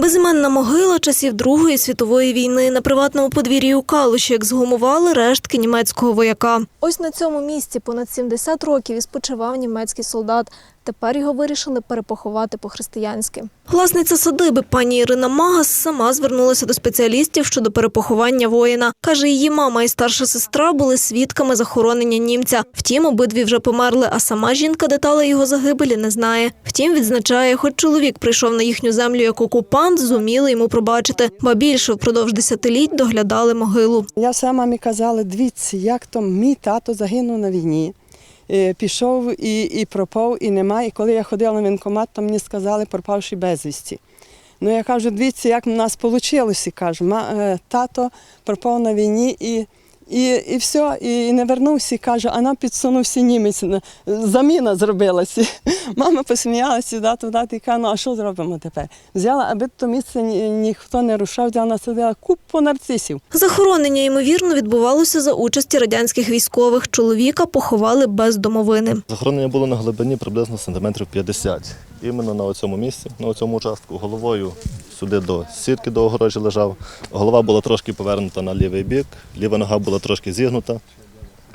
Безіменна могила часів Другої світової війни на приватному подвір'ї у Калуші ексгумували рештки німецького вояка. Ось на цьому місці понад 70 років і спочивав німецький солдат. Тепер його вирішили перепоховати по-християнськи. Власниця садиби пані Ірина Магас сама звернулася до спеціалістів щодо перепоховання воїна. Каже, її мама і старша сестра були свідками захоронення німця. Втім, обидві вже померли, а сама жінка деталей його загибелі не знає. Втім, відзначає, хоч чоловік прийшов на їхню землю як окупант, зуміли йому пробачити, ба більше впродовж десятиліть доглядали могилу. Я все мамі казала, дивіться, як то мій тато загинув на війні. Е, Пішов і, і пропав, і немає. І коли я ходила на воєнкомат, то мені сказали, пропавши безвісті. Ну я кажу, дивіться, як в нас вийшло. Кажу, «Ма- е, тато пропав на війні і, і, і все, і не вернувся. І каже, а нам підсунувся німець. Заміна зробилася. Мама посміялася сюди, туди, і каже, ну а що зробимо тепер? Взяла, аби то місце ні- ніхто не рушав, взяла насадила купу нарцисів. Захоронення, ймовірно, відбувалося за участі радянських військових. Чоловіка поховали без домовини. Захоронення було на глибині приблизно сантиметрів 50. Іменно на цьому місці, на цьому участку, головою сюди до сітки до огорожі лежав. Голова була трошки повернута на лівий бік, ліва нога була трошки зігнута.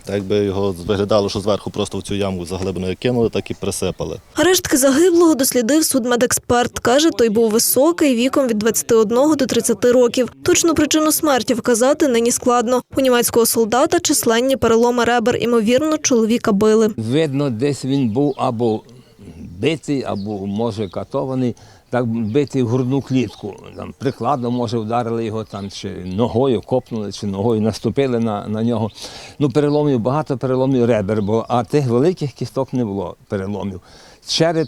Так якби його виглядало, що зверху просто в цю яму заглибиною кинули, так і присипали. Рештки загиблого дослідив судмедексперт. Каже, той був високий, віком від 21 до 30 років. Точну причину смерті вказати нині складно. У німецького солдата численні переломи ребер. Імовірно, чоловіка били. Видно, десь він був або битий, або може катований, так битий в грудну клітку. Там, прикладом, може, вдарили його там, чи ногою копнули, чи ногою наступили на, на нього. Ну, переломів, багато переломів ребер, бо, а тих великих кісток не було переломів. Череп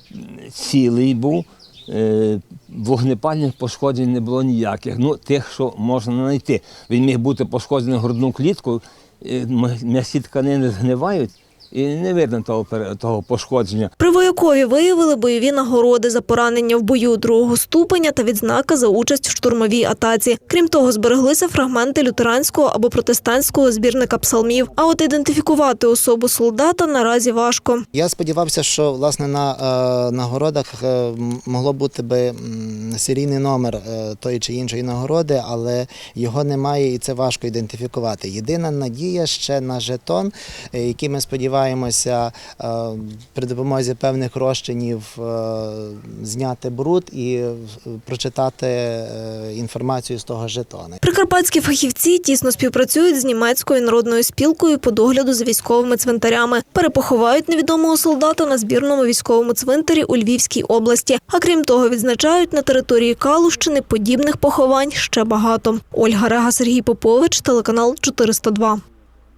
цілий був. е, Вогнепальних пошкоджень не було ніяких. Ну, тих, що можна знайти. Він міг бути пошкоджений грудну клітку, е, м'ясі тканини згнивають і не видно того, того пошкодження. При воякові виявили бойові нагороди за поранення в бою другого ступеня та відзнака за участь в штурмовій атаці. Крім того, збереглися фрагменти лютеранського або протестантського збірника псалмів. А от ідентифікувати особу солдата наразі важко. Я сподівався, що власне на е, нагородах е, могло бути би серійний номер е, тої чи іншої нагороди, але його немає і це важко ідентифікувати. Єдина надія ще на жетон, е, який ми сподіваємося е, при допомозі певних розчинів е, зняти бруд і е, прочитати інформацію з того жетона. Прикарпатські фахівці тісно співпрацюють з німецькою народною спілкою по догляду за військовими цвинтарями. Перепоховають невідомого солдата на збірному військовому цвинтарі у Львівській області. А крім того, відзначають на території Калущини подібних поховань ще багато. Ольга Рега, Сергій Попович, телеканал 402.